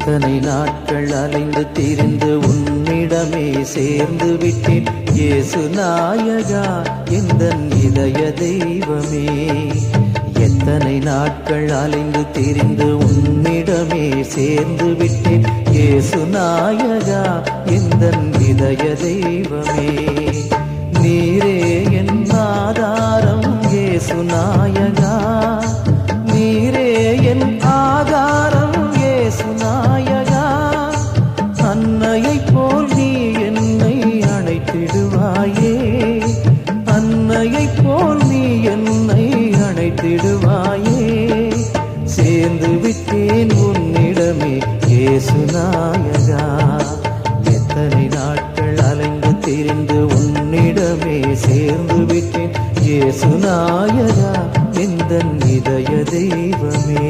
இத்தனை நாட்கள் அலைந்து திரிந்து உன்னிடமே சேர்ந்து விட்டேன். இயேசு நாயகா இந்த இதய தெய்வமே? எத்தனை நாட்கள் அலைந்து திரிந்து உன்னிடமே சேர்ந்து விட்டேன். இயேசு நாயகா இந்த இதய தெய்வம்? நாயகா அன்னையை போல் நீ என்னை அணைத்திடுவாயே. அன்னையை போல் நீ என்னை அணைத்திடுவாயே. சேர்ந்து விட்டேன் உன்னிடமே இயேசு நாயகா. எத்தனை நாட்கள் அலைந்து திரிந்து உன்னிடமே சேர்ந்து விட்டேன் இயேசு நாயகா. எந்த இதய தெய்வமே.